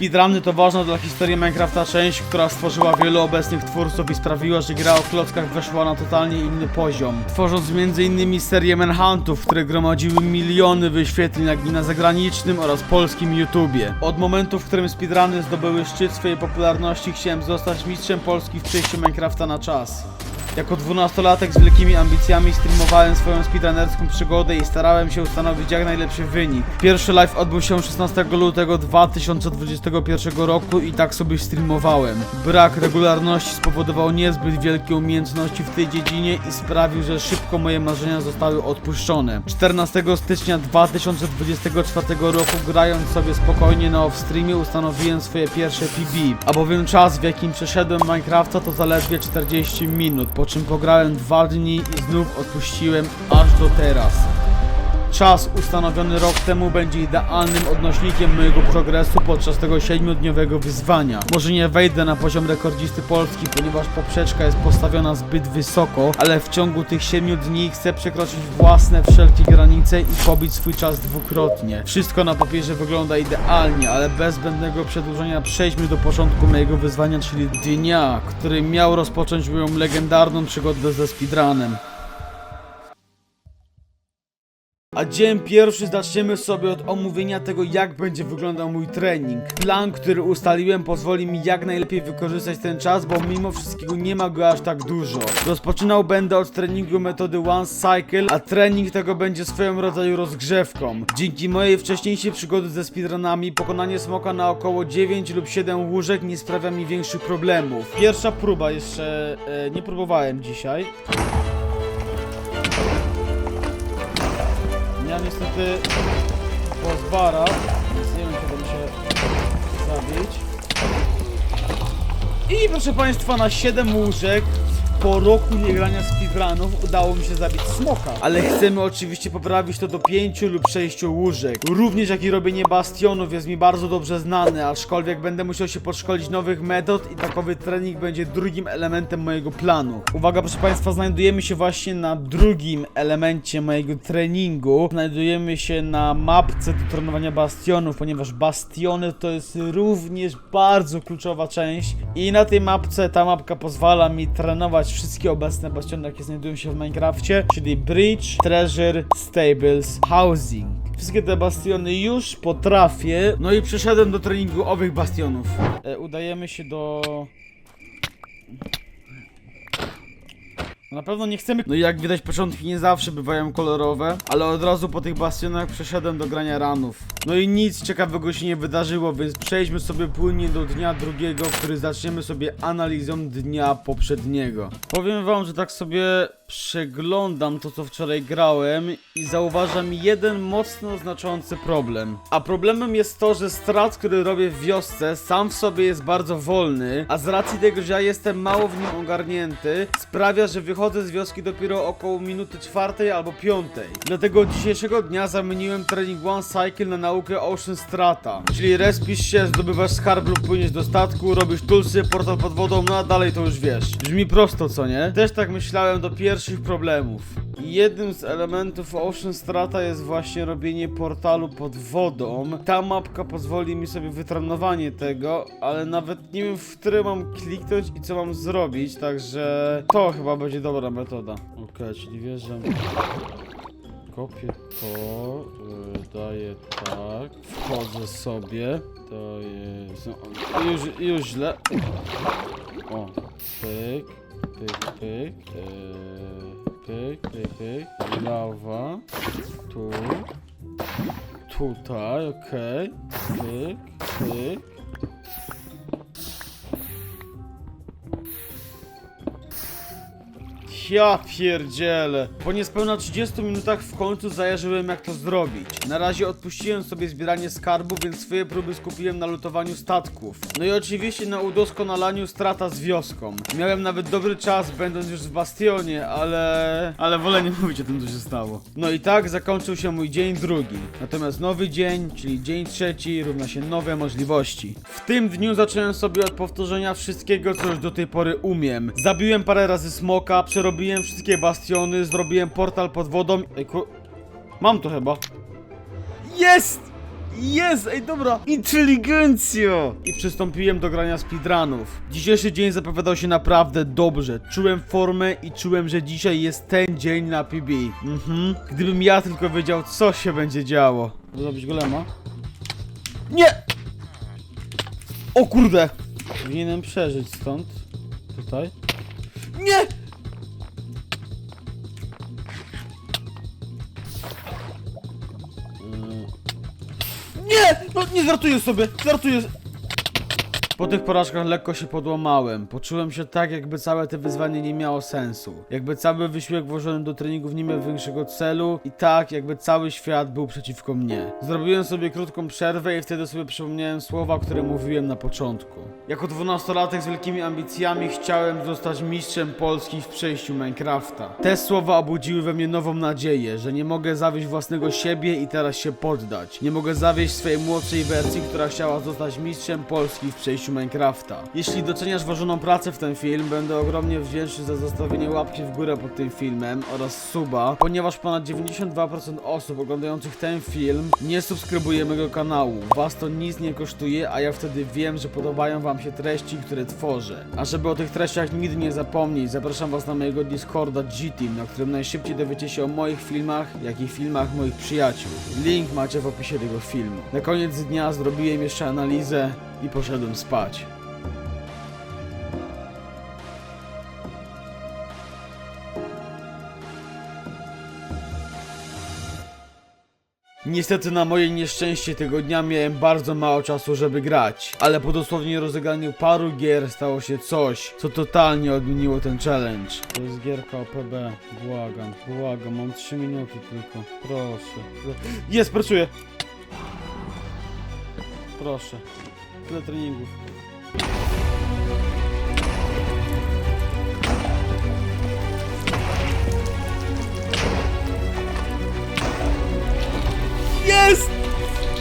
Speedruny to ważna dla historii Minecrafta część, która stworzyła wielu obecnych twórców i sprawiła, że gra o klockach weszła na totalnie inny poziom. Tworząc m.in. serię Manhuntów, które gromadziły miliony wyświetleń i na zagranicznym oraz polskim YouTubie. Od momentu, w którym speedruny zdobyły szczyt swojej popularności, chciałem zostać mistrzem Polski w przejściu Minecrafta na czas. Jako dwunastolatek z wielkimi ambicjami streamowałem swoją speedrunnerską przygodę i starałem się ustanowić jak najlepszy wynik. Pierwszy live odbył się 16 lutego 2021 roku i tak sobie streamowałem. Brak regularności spowodował niezbyt wielkie umiejętności w tej dziedzinie i sprawił, że szybko moje marzenia zostały odpuszczone. 14 stycznia 2024 roku grając sobie spokojnie na off-streamie ustanowiłem swoje pierwsze PB, a bowiem czas w jakim przeszedłem Minecrafta to zaledwie 40 minut, po czym pograłem dwa dni i znów odpuściłem aż do teraz. Czas ustanowiony rok temu będzie idealnym odnośnikiem mojego progresu podczas tego 7-dniowego wyzwania. Może nie wejdę na poziom rekordzisty Polski, ponieważ poprzeczka jest postawiona zbyt wysoko, ale w ciągu tych 7 dni chcę przekroczyć własne wszelkie granice i pobić swój czas dwukrotnie. Wszystko na papierze wygląda idealnie, ale bez zbędnego przedłużenia przejdźmy do początku mojego wyzwania, czyli dnia, który miał rozpocząć moją legendarną przygodę ze speedrunem. A dzień pierwszy zaczniemy sobie od omówienia tego, jak będzie wyglądał mój trening. Plan, który ustaliłem, pozwoli mi jak najlepiej wykorzystać ten czas, bo mimo wszystkiego nie ma go aż tak dużo. Rozpoczynał będę od treningu metody One Cycle, a trening tego będzie swoją rodzaju rozgrzewką. Dzięki mojej wcześniejszej przygody ze speedrunami, pokonanie smoka na około 9 lub 7 łóżek nie sprawia mi większych problemów. Pierwsza próba jeszcze e, nie próbowałem dzisiaj. Niestety pozwara, więc nie wiem, da mi się zabić. I proszę Państwa, na 7 łóżek po roku niegrania speedrunów udało mi się zabić smoka. Ale chcemy oczywiście poprawić to do 5 lub 6 łóżek. Również jak i robienie bastionów jest mi bardzo dobrze znane, aczkolwiek będę musiał się podszkolić nowych metod i takowy trening będzie drugim elementem mojego planu. Uwaga proszę Państwa, znajdujemy się właśnie na drugim elemencie mojego treningu. Znajdujemy się na mapce do trenowania bastionów, ponieważ bastiony to jest również bardzo kluczowa część i na tej mapce ta mapka pozwala mi trenować wszystkie obecne bastiony, jakie znajdują się w Minecrafcie, czyli Bridge, Treasure, Stables, Housing. Wszystkie te bastiony już potrafię. No i przeszedłem do treningu owych bastionów. E, udajemy się do... Na pewno nie chcemy. No i jak widać, początki nie zawsze bywają kolorowe, ale od razu po tych bastionach przeszedłem do grania ranów. No i nic ciekawego się nie wydarzyło, więc przejdźmy sobie płynnie do dnia drugiego, który zaczniemy sobie analizą dnia poprzedniego. Powiem wam, że tak sobie przeglądam to, co wczoraj grałem i zauważam jeden mocno znaczący problem. A problemem jest to, że strat, który robię w wiosce, sam w sobie jest bardzo wolny, a z racji tego, że ja jestem mało w nim ogarnięty, sprawia, że wychodzę z wioski dopiero około minuty czwartej albo piątej. Dlatego dzisiejszego dnia zamieniłem trening One Cycle na naukę Ocean Strata. Czyli respisz się, zdobywasz skarb lub płyniesz do statku, robisz tulsy, portal pod wodą, no a dalej to już wiesz. Brzmi prosto, co nie? Też tak myślałem do pierwszych problemów. Jednym z elementów Ocean Strata jest właśnie robienie portalu pod wodą. Ta mapka pozwoli mi sobie wytrenowanie tego, ale nawet nie wiem, w które mam kliknąć i co mam zrobić, także to chyba będzie dobra metoda. Okej, czyli wierzę. Kopię to, y, daję tak, wchodzę sobie, daję, no, już, już źle. O, pyk, pyk, pyk, yy, pyk, pyk, pyk, lawa, tu, tutaj, okej, pyk, pyk. Ja pierdzielę. Po niespełna 30 minutach w końcu zajarzyłem jak to zrobić. Na razie odpuściłem sobie zbieranie skarbu, więc swoje próby skupiłem na lutowaniu statków. No i oczywiście na udoskonalaniu strata z wioską. Miałem nawet dobry czas będąc już w bastionie, ale... Ale wolę nie mówić o tym co się stało. No i tak zakończył się mój dzień drugi. Natomiast nowy dzień, czyli dzień trzeci równa się nowe możliwości. W tym dniu zacząłem sobie od powtórzenia wszystkiego co już do tej pory umiem. Zabiłem parę razy smoka, przerobiłem wszystkie bastiony, zrobiłem portal pod wodą. Ej, ku... Mam to chyba. Jest! Jest, ej dobra! Inteligencja! I przystąpiłem do grania speedrunów. Dzisiejszy dzień zapowiadał się naprawdę dobrze. Czułem formę i czułem, że dzisiaj jest ten dzień na PB. Mhm. Gdybym ja tylko wiedział, co się będzie działo. Zrobić golema? Nie! O kurde! Powinienem przeżyć stąd. Tutaj. Nie! Nie! No nie żartuję sobie! Żartuję! Po tych porażkach lekko się podłamałem. Poczułem się tak, jakby całe te wyzwanie nie miało sensu. Jakby cały wysiłek włożony do treningów nie miał większego celu i tak, jakby cały świat był przeciwko mnie. Zrobiłem sobie krótką przerwę i wtedy sobie przypomniałem słowa, które mówiłem na początku. Jako dwunastolatek z wielkimi ambicjami chciałem zostać mistrzem Polski w przejściu Minecrafta. Te słowa obudziły we mnie nową nadzieję, że nie mogę zawieść własnego siebie i teraz się poddać. Nie mogę zawieść swojej młodszej wersji, która chciała zostać mistrzem Polski w przejściu Minecrafta. Jeśli doceniasz włożoną pracę w ten film, będę ogromnie wdzięczny za zostawienie łapki w górę pod tym filmem oraz suba, ponieważ ponad 92% osób oglądających ten film nie subskrybuje mojego kanału. Was to nic nie kosztuje, a ja wtedy wiem, że podobają wam się treści, które tworzę. A żeby o tych treściach nigdy nie zapomnieć, zapraszam was na mojego Discorda G-Team, na którym najszybciej dowiecie się o moich filmach, jak i filmach moich przyjaciół. Link macie w opisie tego filmu. Na koniec dnia zrobiłem jeszcze analizę i poszedłem spać. Niestety na moje nieszczęście tego dnia miałem bardzo mało czasu, żeby grać, ale po dosłownie rozegraniu paru gier stało się coś, co totalnie odmieniło ten challenge. To jest gierka OPB, błagam, błagam, mam 3 minuty tylko, proszę. Jest, pracuję! Proszę, tyle treningów. Jest!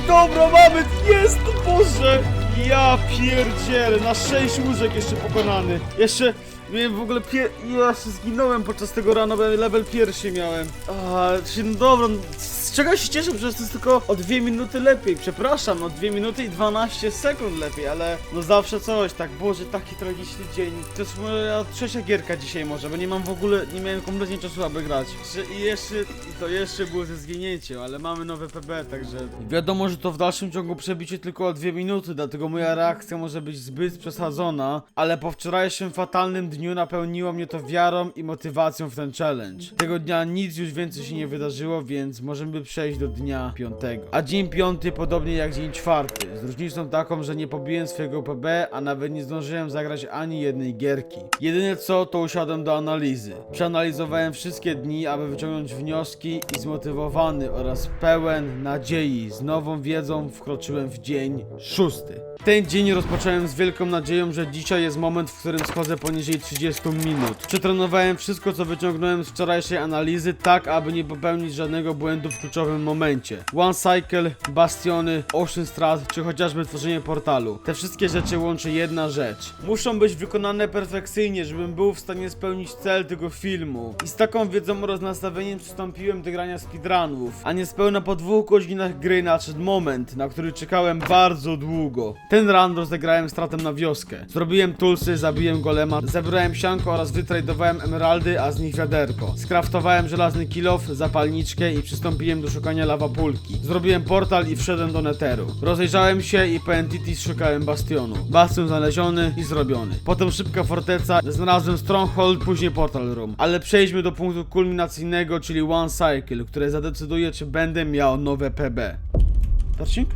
Dobra, mamy! Jest! Boże! Ja pierdzielę, na 6 łóżek jeszcze pokonany. Jeszcze miałem w ogóle pier... Ja się zginąłem podczas tego rana, bo level pierwszy miałem. A, się, no dobra, z czego się cieszę, że to jest tylko o 2 minuty lepiej. Przepraszam, o 2 minuty i 12 sekund lepiej, ale no zawsze coś, tak, Boże, taki tragiczny dzień. To jest moja trzecia gierka dzisiaj może, bo nie mam w ogóle, nie miałem kompletnie czasu, aby grać. Jeszcze- I jeszcze, to jeszcze było ze zginięciem, ale mamy nowe PB, także... Wiadomo, że to w dalszym ciągu przebicie tylko o 2 minuty, dlatego moja reakcja może być zbyt przesadzona, ale po wczorajszym fatalnym dniu napełniło mnie to wiarą i motywacją w ten challenge. Tego dnia nic już więcej się nie wydarzyło, więc możemy przejść do dnia piątego. A dzień piąty podobnie jak dzień czwarty, z różnicą taką, że nie pobiłem swojego PB, a nawet nie zdążyłem zagrać ani jednej gierki. Jedyne co, to usiadłem do analizy. Przeanalizowałem wszystkie dni, aby wyciągnąć wnioski i zmotywowany oraz pełen nadziei z nową wiedzą wkroczyłem w dzień szósty. Ten dzień rozpocząłem z wielką nadzieją, że dzisiaj jest moment, w którym schodzę poniżej 30 minut. Przetrenowałem wszystko, co wyciągnąłem z wczorajszej analizy, tak aby nie popełnić żadnego błędu w kluczowym momencie. One Cycle, Bastiony, Ocean Strat, czy chociażby tworzenie portalu. Te wszystkie rzeczy łączy jedna rzecz. Muszą być wykonane perfekcyjnie, żebym był w stanie spełnić cel tego filmu. I z taką wiedzą oraz nastawieniem przystąpiłem do grania speedrunów, a niespełna po dwóch godzinach gry nadszedł moment, na który czekałem bardzo długo. Ten run rozegrałem stratem na wioskę. Zrobiłem tulsy, zabiłem golema, zebrałem sianko oraz wytradowałem emeraldy, a z nich wiaderko. Skraftowałem żelazny kilof, zapalniczkę i przystąpiłem do szukania lawapulki. Zrobiłem portal i wszedłem do neteru. Rozejrzałem się i po entities szukałem bastionu. Bastion znaleziony i zrobiony. Potem szybka forteca, znalazłem stronghold, później portal room. Ale przejdźmy do punktu kulminacyjnego, czyli one cycle, które zadecyduje czy będę miał nowe PB. Tarcink?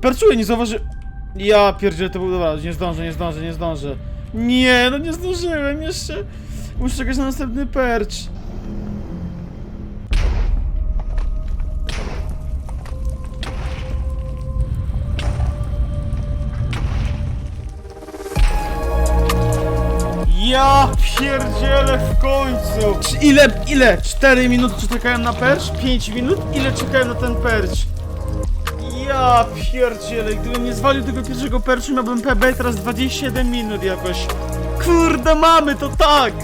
Perczuję, nie zauważy... Ja pierdzielę, to był... Dobra, nie zdążę, nie zdążę, nie zdążę. Nie, no nie zdążyłem jeszcze. Muszę czekać na następny percz. Ja pierdzielę w końcu! Czy Ile, ile? 4 minuty czekałem na percz? 5 minut? Ile czekałem na ten percz? Ja pierdzielę, gdybym nie zwalił tego pierwszego perczu, miałbym PB teraz 27 minut jakoś. Kurde, mamy to tak!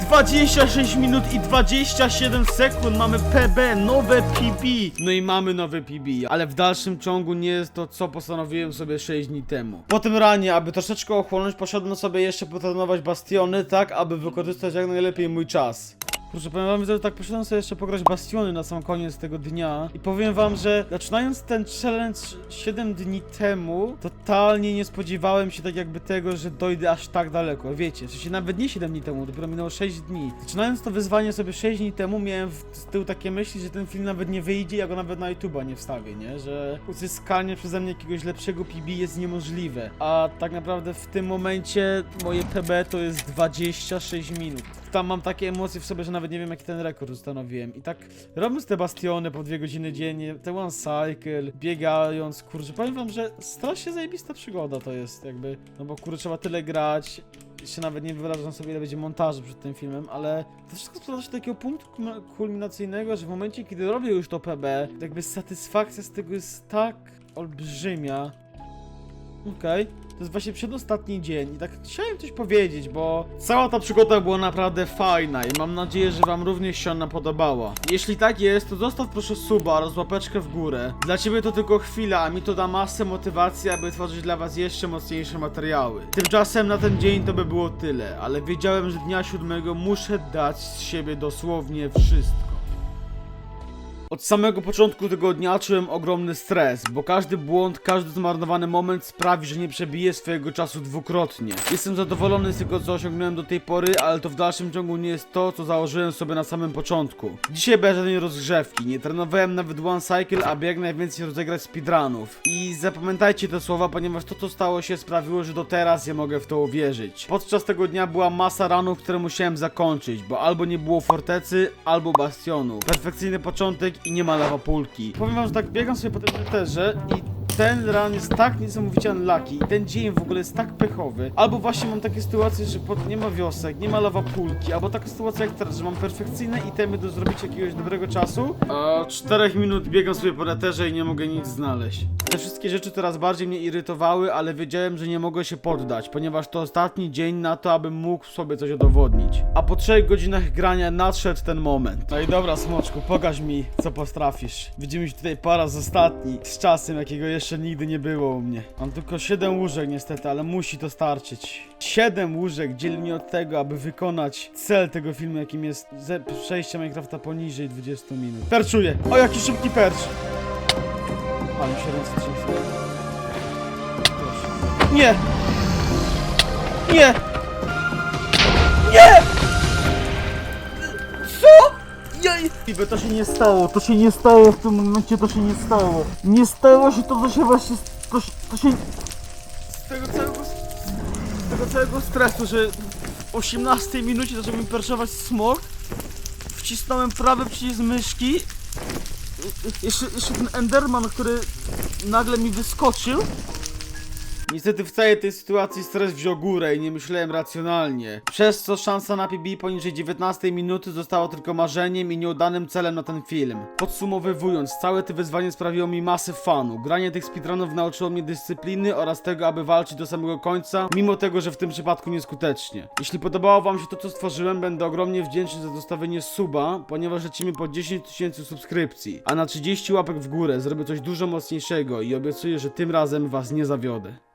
26 minut i 27 sekund mamy PB, nowe PB. No i mamy nowe PB, ale w dalszym ciągu nie jest to, co postanowiłem sobie 6 dni temu. Po tym ranie, aby troszeczkę ochłonąć, poszedłem sobie jeszcze potrenować bastiony, tak aby wykorzystać jak najlepiej mój czas. Proszę powiem wam, że tak poszedłem sobie jeszcze pograć bastiony na sam koniec tego dnia i powiem wam, że zaczynając ten challenge 7 dni temu, totalnie nie spodziewałem się tak jakby tego, że dojdę aż tak daleko. Wiecie, w sensie nawet nie 7 dni temu, dopiero minęło 6 dni. Zaczynając to wyzwanie sobie 6 dni temu, miałem z tyłu takie myśli, że ten film nawet nie wyjdzie, ja go nawet na YouTube'a nie wstawię, nie? Że uzyskanie przeze mnie jakiegoś lepszego PB jest niemożliwe. A tak naprawdę w tym momencie moje PB to jest 26 minut. Tam mam takie emocje w sobie, że nawet nie wiem jaki ten rekord ustanowiłem. I tak robiąc te bastiony po dwie godziny dziennie, te one cycle, biegając, kurczę, powiem wam, że strasznie zajebista przygoda to jest jakby, no bo kurczę, trzeba tyle grać, jeszcze nawet nie wyobrażam sobie ile będzie montażu przed tym filmem, ale to wszystko sprowadza się do takiego punktu kulmi- kulminacyjnego, że w momencie kiedy robię już to PB, jakby satysfakcja z tego jest tak olbrzymia. Okej. To jest właśnie przedostatni dzień i tak chciałem coś powiedzieć, bo cała ta przygoda była naprawdę fajna i mam nadzieję, że wam również się ona podobała. Jeśli tak jest, to zostaw proszę suba oraz łapeczkę w górę. Dla ciebie to tylko chwila, a mi to da masę motywacji, aby tworzyć dla was jeszcze mocniejsze materiały. Tymczasem na ten dzień to by było tyle, ale wiedziałem, że dnia siódmego muszę dać z siebie dosłownie wszystko. Od samego początku tego dnia czułem ogromny stres, bo każdy błąd, każdy zmarnowany moment sprawi, że nie przebiję swojego czasu dwukrotnie. Jestem zadowolony z tego, co osiągnąłem do tej pory, ale to w dalszym ciągu nie jest to, co założyłem sobie na samym początku. Dzisiaj bez żadnej rozgrzewki, nie trenowałem nawet one cycle, aby jak najwięcej rozegrać speedrunów. I zapamiętajcie te słowa, ponieważ to, co stało się, sprawiło, że do teraz ja mogę w to uwierzyć. Podczas tego dnia była masa ranów, które musiałem zakończyć, bo albo nie było fortecy, albo bastionu. Perfekcyjny początek i nie ma lawapulki. Powiem wam, że tak biegam sobie po tym terze i ten run jest tak niesamowicie unlucky i ten dzień w ogóle jest tak pechowy. Albo właśnie mam takie sytuacje, że pod, nie ma wiosek, nie ma lawapulki, albo taka sytuacja jak teraz, że mam perfekcyjne itemy do zrobicia jakiegoś dobrego czasu, a 4 minut biegam sobie po neterze i nie mogę nic znaleźć. Te wszystkie rzeczy coraz bardziej mnie irytowały, ale wiedziałem, że nie mogę się poddać, ponieważ to ostatni dzień na to, abym mógł sobie coś udowodnić. A po 3 godzinach grania nadszedł ten moment. No i dobra, smoczku, pokaż mi, co potrafisz. Widzimy się tutaj po raz ostatni, z czasem, jakiego jeszcze nigdy nie było u mnie. Mam tylko 7 łóżek niestety, ale musi to starczyć. 7 łóżek dzieli mnie od tego, aby wykonać cel tego filmu, jakim jest ze- przejście Minecrafta poniżej 20 minut. Perczuję! O, jaki szybki percz! Nie! Nie! To się nie stało, to się nie stało w tym momencie, to się nie stało. Nie stało się to, co się właśnie... To, to się... Z tego całego... Z tego całego stresu, że w 18 minucie zaczął mi perszować smok, wcisnąłem prawy przycisk myszki, jeszcze, jeszcze ten Enderman, który nagle mi wyskoczył. Niestety w całej tej sytuacji stres wziął górę i nie myślałem racjonalnie. Przez co szansa na PB poniżej 19 minuty została tylko marzeniem i nieudanym celem na ten film. Podsumowywując, całe to wyzwanie sprawiło mi masę fanu. Granie tych speedrunów nauczyło mnie dyscypliny oraz tego, aby walczyć do samego końca, mimo tego, że w tym przypadku nieskutecznie. Jeśli podobało wam się to, co stworzyłem, będę ogromnie wdzięczny za zostawienie suba, ponieważ lecimy po 10 tysięcy subskrypcji, a na 30 łapek w górę zrobię coś dużo mocniejszego i obiecuję, że tym razem was nie zawiodę.